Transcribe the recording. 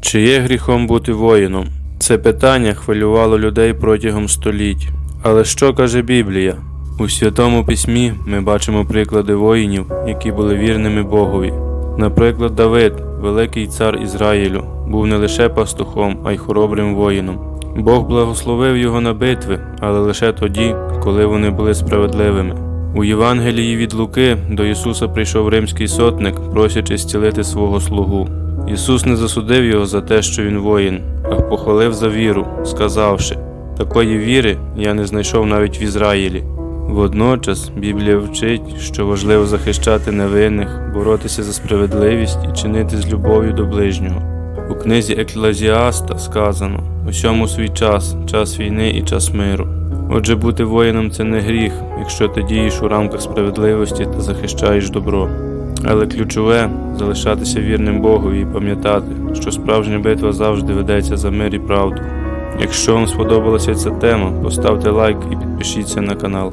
Чи є гріхом бути воїном? Це питання хвилювало людей протягом століть. Але що каже Біблія? У Святому Письмі ми бачимо приклади воїнів, які були вірними Богові. Наприклад, Давид, великий цар Ізраїлю, був не лише пастухом, а й хоробрим воїном. Бог благословив його на битви, але лише тоді, коли вони були справедливими. У Євангелії від Луки до Ісуса прийшов римський сотник, просячи зцілити свого слугу. Ісус не засудив його за те, що він воїн, а похвалив за віру, сказавши: такої віри я не знайшов навіть в Ізраїлі. Водночас Біблія вчить, що важливо захищати невинних, боротися за справедливість і чинити з любов'ю до ближнього. У книзі Еклезіаста сказано: усьому свій час, час війни і час миру. Отже, бути воїном це не гріх, якщо ти дієш у рамках справедливості та захищаєш добро. Але ключове залишатися вірним Богові і пам'ятати, що справжня битва завжди ведеться за мир і правду. Якщо вам сподобалася ця тема, поставте лайк і підпишіться на канал.